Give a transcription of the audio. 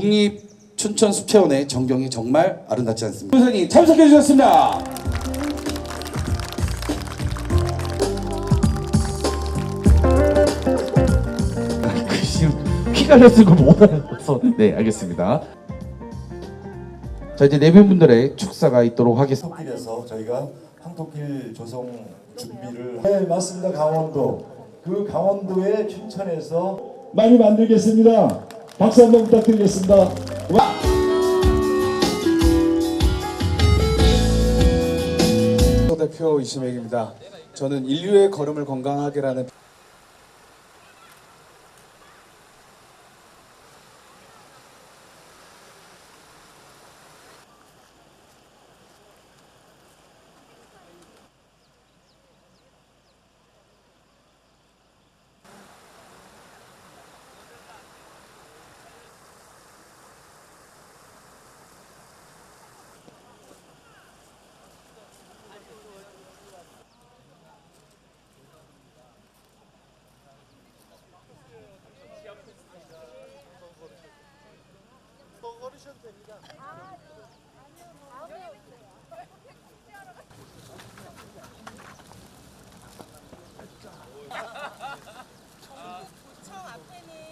국립 춘천 숲체원의 전경이 정말 아름답지 않습니다. 선생님 참석해 주셨습니다. 글씨 휘갈렸을 걸못 알아서 네 알겠습니다. 자 이제 네 분들의 축사가 있도록 하겠습니다. 황토길에서 저희가 황토길 조성 준비를 네, 맞습니다. 강원도. 그 강원도의 춘천에서 많이 만들겠습니다. 박수 한번 부탁드리겠습니다. 와! 대표 이시맥입니다. 저는 인류의 걸음을 건강하게라는 드셔도 됩니다. 아, 아니요. 아니요. 구청 앞에는